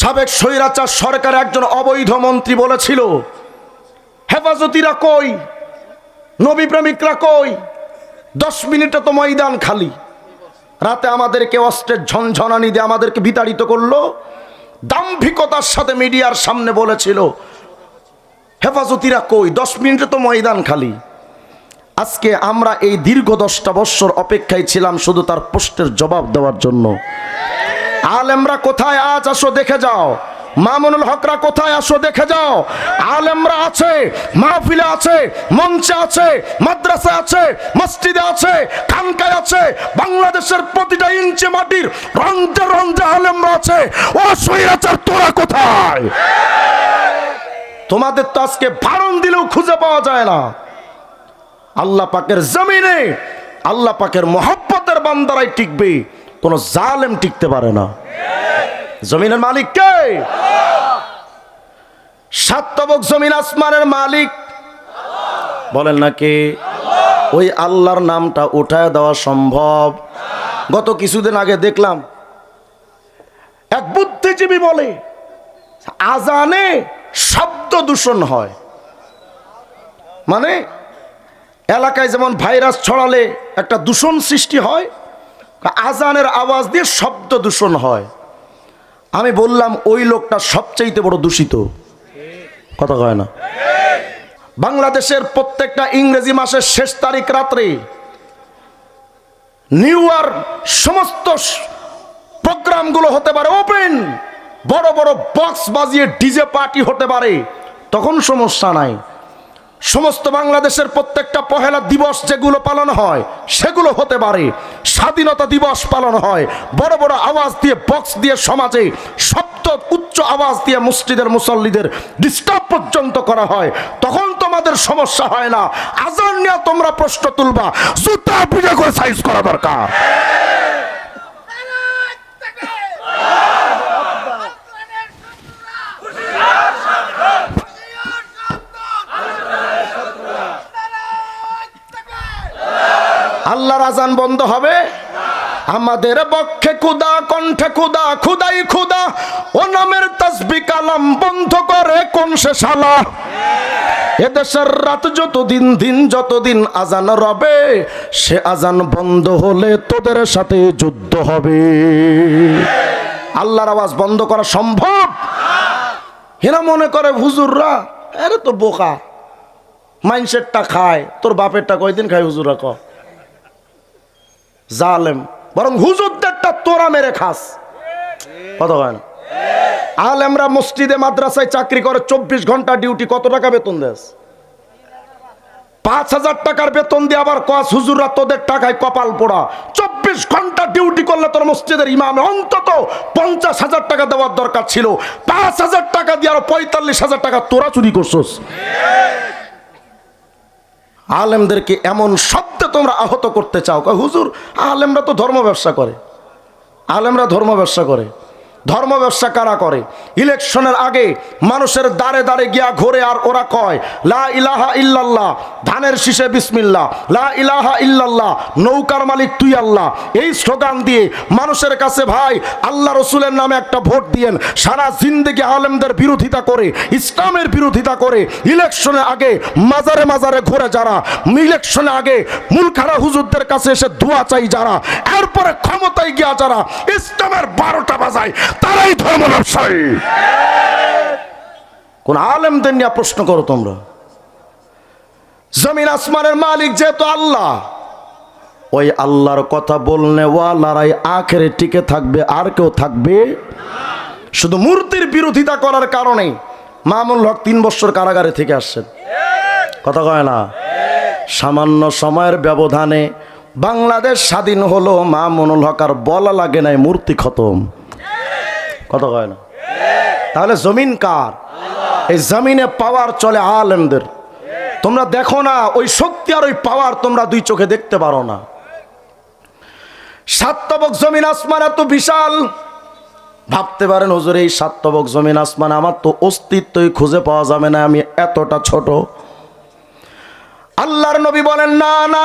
সাবেক স্বৈরাচার সরকার একজন অবৈধ মন্ত্রী বলেছিল, হেফাজতিরা কই? নবী প্রেমিকরা কই? দশ মিনিটে তো ময়দান খালি। রাতে আমাদেরকে অস্ত্রের ঝনঝনানি দিয়ে আমাদেরকে বিতাড়িত করল। দাম্ভিকতার সাথে মিডিয়ার সামনে বলেছিল, হেফাজতিরা কই? দশ মিনিটে তো ময়দান খালি। আজকে আমরা এই দীর্ঘ দশটা বৎসর অপেক্ষায় ছিলাম শুধু তার পোস্টের জবাব দেওয়ার জন্য। আলেমরা কোথায় আজ আসো দেখে যাও। মামুনুল হকরা কোথায় আসো দেখে যাও। আলেমরা আছে, মাহফিলে আছে, মঞ্চে আছে, মাদ্রাসা আছে, মসজিদে আছে, খানকায় আছে, বাংলাদেশের প্রতিটা ইঞ্চি মাটির রঞ্জে রঞ্জে আলেমরা আছে। ও সৈরাচার তোরা কোথায়? তোমাদের তো আজকে ভারণ দিলেও খুঁজে পাওয়া যায় না। আল্লাহ পাকের জমিনে, আল্লাহ পাকের মহব্বতের বান্দারাই টিকবে, কোনো জালেম টিকতে পারে না। জমিনের মালিক কে? সাত তবক জমিন আসমানের মালিক। বলেন নাকি ওই আল্লাহর নামটা উঠায় দেওয়া সম্ভব। গত কিছুদিন আগে দেখলাম, এক বুদ্ধিজীবী বলে, আজানে শব্দ দূষণ হয়। মানে এলাকায় যেমন ভাইরাস ছড়ালে একটা দূষণ সৃষ্টি হয়, আজানের আওয়াজ দিয়ে শব্দ দূষণ হয়। আমি বললাম, ওই লোকটা সবচাইতে বড় দূষিত। কথা কয় না। বাংলাদেশের প্রত্যেকটা ইংরেজি মাসের শেষ তারিখ রাত্রে নিউ ইয়ার সমস্ত প্রোগ্রামগুলো হতে পারে ওপেন বড় বড় বক্স বাজিয়ে ডিজে পার্টি হতে পারে। তখন সমস্যা নাই। সমস্ত বাংলাদেশের প্রত্যেকটা পহেলা দিবস যেগুলো পালন হয়, সেগুলো হতে পারে। স্বাধীনতা দিবস পালন হয়। বড় বড় আওয়াজ দিয়ে বক্স দিয়ে সমাজে শব্দ উচ্চ আওয়াজ দিয়ে মসজিদের মুসল্লিদের ডিস্টার্ব পর্যন্ত করা হয়। তখন তোমাদের সমস্যা হয় না। আজান নিয়ে তোমরা প্রশ্ন তুলবা। জুতা পূজা করে সাইজ করা দরকার। আল্লাহর আজান বন্ধ হবে? আমাদের পক্ষে খুদা কণ্ঠে খুদা খুদাই খুদা ও নামের তসবি কালাম বন্ধ করে কোন সে শালা? এদেশের রাত যতদিন দিন যতদিন আজান রবে, সে আজান বন্ধ হলে তোদের সাথে যুদ্ধ হবে। আল্লাহর আওয়াজ বন্ধ করা সম্ভব? হেরা মনে করে, হুজুররা আরে তো বোকা। মাইন্ডসেটটা খায়, তোর বাপেরটা কয়দিন খায় হুজুরা ক? জালেম। বরং হুজুরদেরটা তোরা মেরে খাস। কত হয় আলেমরা মসজিদে, মাদ্রাসায় চাকরি করে, চব্বিশ ঘণ্টা ডিউটি, কত টাকা বেতন দেস? পাঁচ হাজার টাকার বেতন দিয়ে আবার কস, হুজুররা তোদের টাকায় কপাল পোড়া। চব্বিশ ঘণ্টা ডিউটি করলে তোর মসজিদের ইমামে অন্তত পঞ্চাশ হাজার টাকা দেওয়ার দরকার ছিল। পাঁচ হাজার টাকা দিয়ে আরও পঁয়তাল্লিশ হাজার টাকা তোরা চুরি করছোস। আলেমদেরকে এমন শব্দে তোমরা আহত করতে চাও। হুজুর, আলেমরা তো ধর্ম ব্যবসা করে। আলেমরা ধর্ম ব্যবসা করে। ধর্ম ব্যবসা কারা করে? ইলেকশনের আগে মানুষের দাঁড়ে দাঁড়ে গিয়া ঘোরে আর ওরা কয়, লা ইলাহা ইল্লাল্লাহ, ধানের শীষে বিসমিল্লাহ, লা ইলাহা ইল্লাল্লাহ, নৌকার মালিক তুই আল্লাহ। এই স্লোগান দিয়ে মানুষের কাছে, ভাই, আল্লাহ রসুলের নামে একটা ভোট দিয়েন। সারা জিন্দেগি আলেমদের বিরোধিতা করে, ইসলামের বিরোধিতা করে, ইলেকশনে আগে মাজারে মাজারে ঘুরে যারা, ইলেকশনে আগে মূলখারা হুজুরদের কাছে এসে দোয়া চাই যারা, এরপরে ক্ষমতায় গিয়া যারা ইসলামের বারোটা বাজায় তারাই ধর্ম ব্যবসায়ী। কোন আলেমদের নিয়ে প্রশ্ন করো তোমরা। জমিন আসমানের মালিক যেহেতু আল্লাহ, ওই আল্লাহর কথা বললে ওয়ালারাই আখেরে টিকে থাকবে, আর কেউ থাকবে শুধু মূর্তির বিরোধিতা করার কারণে মামুল হক তিন বছর কারাগারে থেকে আসছেন। কথা কয় না? সামান্য সময়ের ব্যবধানে বাংলাদেশ স্বাধীন হলো, মামুনুল হক আর বলা লাগে নাই মূর্তি খতম। না? তাহলে জমিন কার? এই জমিনে পাওয়ার চলে আলেমদের। তোমরা দেখো না, ওই শক্তি আর ওই পাওয়ার তোমরা দুই চোখে দেখতে পারো না। সাতবক জমিন আসমান এত বিশাল। ভাবতে পারেন, হুজুর, এই সাতবক জমিন আসমান আমার তো অস্তিত্বই খুঁজে পাওয়া যাবে না, আমি এতটা ছোট। আল্লাহর নবী বলেন, না না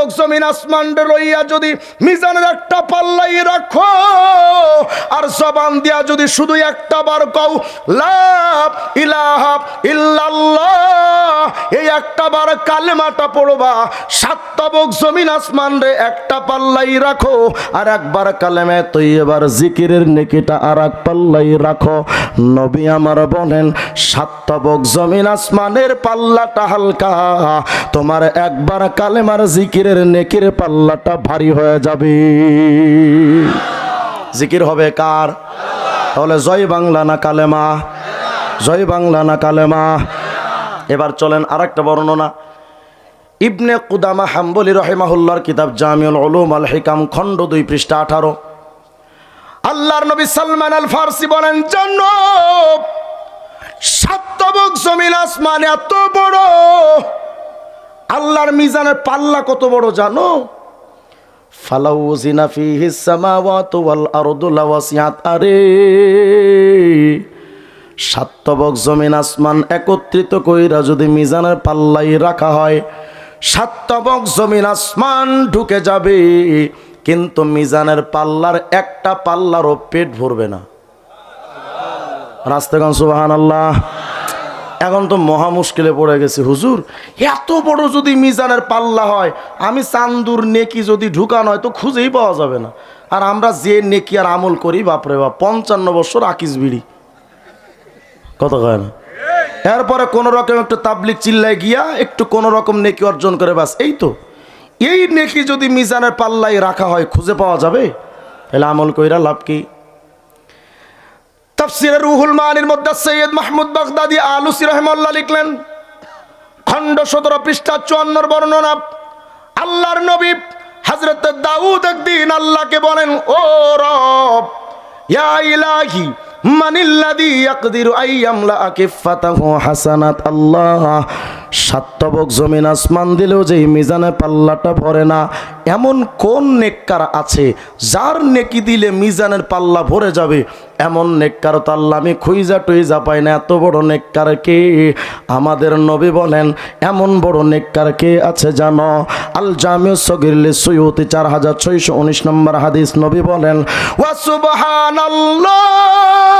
জমিন আসমানটা রইয়া যদি মিজানের একটা পাল্লাই রাখো, আর জবান দিয়া যদি শুধু একটা বার কও লাভ ইল্লাল্লাহ, এই একটা বার কালেমাটা পড়বা সাতবক জমিন আসমান রে একটা পাল্লাই রাখো, আর একবার কালেমে তো এবার জিকিরের নেকিটা আর এক পাল্লাই রাখো। নবী আমার বলেন সাতবক জমিন আসমানের পাল্লাটা হালকা। তোমার একবার কালেমার জিকিরের নেকির পাল্লাটা ভারী হয়ে যাবে। জিকির হবে কার? তাহলে জয় বাংলা না কালেমা? জয় বাংলা না কালেমা? এবার চলেন আর একটা বর্ণনা। ইবনে কুদামা হাম্বলি রহেমাহুল্লার কিতাব জামিউল উলুম আল হিকাম খণ্ড দুই পৃষ্ঠা আঠারো। আল্লাহর নবী সালমান আল ফারসি বলেন জন্য সাতবক জমিন আসমান এত বড়। আল্লাহর মিজানের পাল্লা কত বড় জানো? ফালাউ জিনা ফিহি সামাওয়াতু ওয়াল আরদু লাওয়াসিআত। আরে, সাতবক জমিন আসমান একত্রিত কইরা যদি মিজানের পাল্লাই রাখা হয়, সাতবক জমিন আসমান ঢুকে যাবে। কিন্তু মিজানের পাল্লার একটা পাল্লারও পেট ভরবে না। রাস্তাগঞ্জ সুবাহান আল্লাহ এখন তো মহা মুশকিলে পড়ে গেছে, হুজুর। এত বড় যদি মিজানের পাল্লা হয়, আমি চান্দুর নেকি যদি ঢুকানো হয়, তো খুঁজেই পাওয়া যাবে না। আর আমরা যে নেকি আর আমল করি, বাপরে বাপ, পঞ্চান্ন বছর আকিস বিড়ি। কত কয় না? এরপরে কোনো রকম একটু তাবলিক চিল্লায় গিয়া একটু কোনো রকম নেকি অর্জন করে বাস, এই তো। এই নেকি যদি মিজানের পাল্লাই রাখা হয়, খুঁজে পাওয়া যাবে? তাহলে আমল কইরা লাভ কি? তাফসিরে রুহুল মানির মধ্যে সৈয়দ মাহমুদ বাগদাদি আলুসি রহমাল্লাহ লিখলেন, খণ্ড সতেরো পৃষ্ঠা চুয়ান্নর বর্ণনা, আল্লাহর নবী হজরত দাউদ একদিন আল্লাহকে বলেন, ও রব, ইয়া ইলাহি মানিল্লাদি ইয়াকদিরু আইয়ামলা আকিফাতাহু হাসানাত আল্লাহ। সাতবক জমিন আসমান দিলেও যে মিজানে পাল্লাটা ভরে না, এমন কোন নেককার আছে যার নেকি দিলে মিজানের পাল্লা ভরে যাবে? এমন নেককার তো আল্লাহ আমি খুইজা টুইজা পাই না, এত বড় নেককার কে? আমাদের নবী বলেন, এমন বড় নেককার কে আছে জানো? আল জামিউ সগিরলে সৈয়তি চার হাজার ছয়শো উনিশ নম্বর হাদিস নবী বলেন, ওয়া সুবহানাল্লাহ!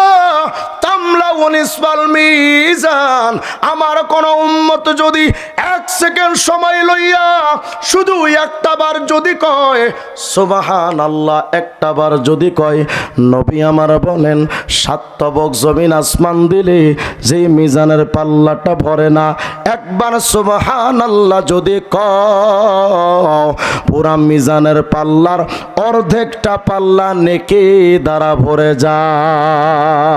ইসমাল মিজান। আমার কোন উম্মত যদি এক সেকেন্ড সময় লইয়া শুধু একটা বার যদি কয় সুবাহান আল্লাহ একটা বার যদি কয়, নবী আমার বলেন সাতবক জমিন আসমান দিলে যে মিজানের পাল্লাটা ভরে না, একবার সুবাহান আল্লাহ যদি ক পুরা মিজানের পাল্লার অর্ধেকটা পাল্লা নেকে দ্বারা ভরে যায়।